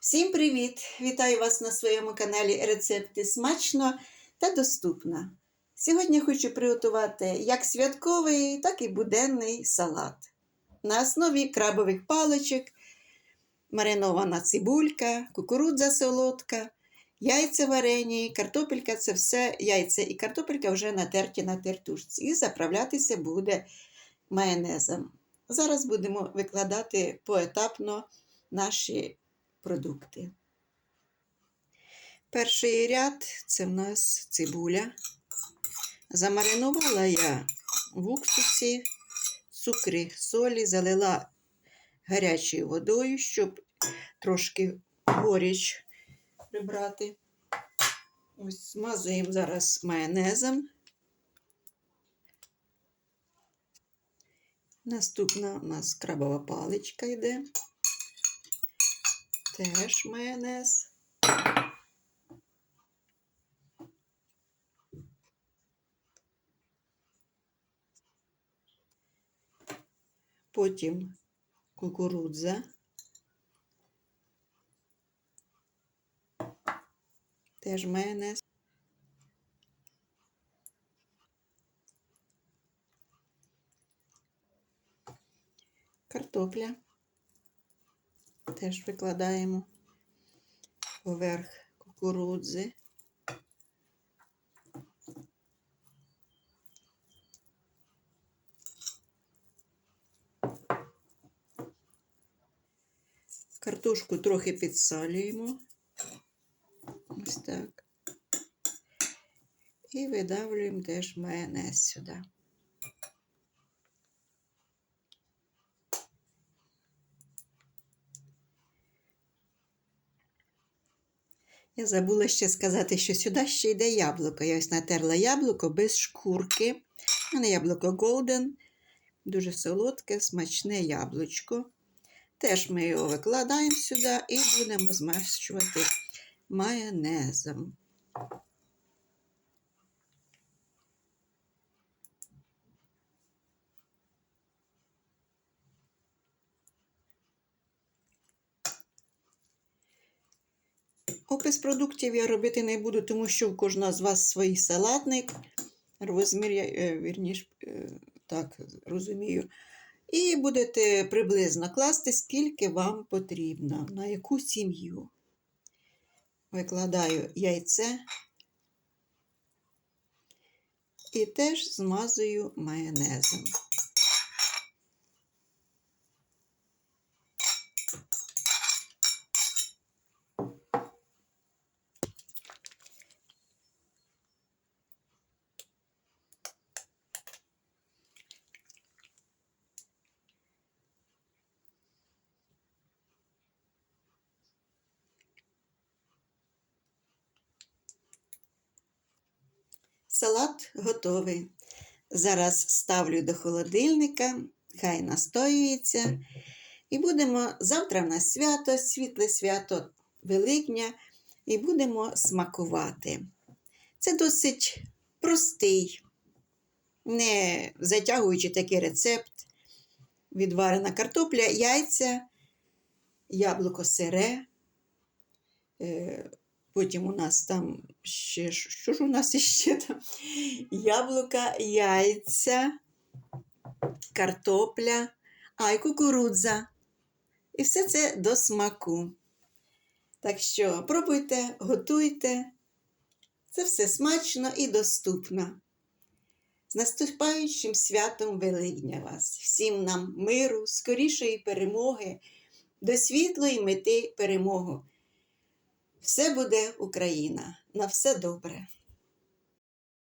Всім привіт! Вітаю вас на своєму каналі Рецепти смачно та доступно. Сьогодні хочу приготувати як святковий, так і буденний салат. На основі крабових паличок, маринована цибулька, кукурудза солодка, яйця варені, картопелька це все яйця і картопелька вже натерті на тертушці. І заправлятися буде майонезом. Зараз будемо викладати поетапно наші продукти. Перший ряд це в нас цибуля. Замаринувала я в уксусі, цукри, солі, залила гарячою водою, щоб трошки горіч прибрати. Ось змазуємо зараз майонезом. Наступна у нас крабова паличка йде. Теж майонез. Потім кукурудза. Теж майонез. Картопля. Теж викладаємо поверх кукурудзи. Картошку трохи підсолюємо. Ось так. І видавлюємо теж майонез сюди. Я забула ще сказати, що сюди ще йде яблуко. Я ось натерла яблуко без шкурки. У мене яблуко Golden, дуже солодке, смачне яблучко. Теж ми його викладаємо сюди і будемо змащувати майонезом. Опис продуктів я робити не буду, тому що у кожного з вас свій салатник. Розмір, я, е, вірніш, е, так, розумію. І будете приблизно класти, скільки вам потрібно, на яку сім'ю. Викладаю яйце і теж змазую майонезом. Салат готовий. Зараз ставлю до холодильника, хай настоюється. І будемо завтра в нас свято, світле свято Великдня, і будемо смакувати. Це досить простий, не затягуючи такий рецепт. Відварена картопля, яйця, яблуко сире. Потім у нас там ще що ж у нас іще там? Яблука, яйця, картопля, а й кукурудза. І все це до смаку. Так що пробуйте, готуйте. Це все смачно і доступно. З наступаючим святом Великдня вас, всім нам миру, скорішої перемоги, до світлої мети перемоги. Все буде Україна. На все добре.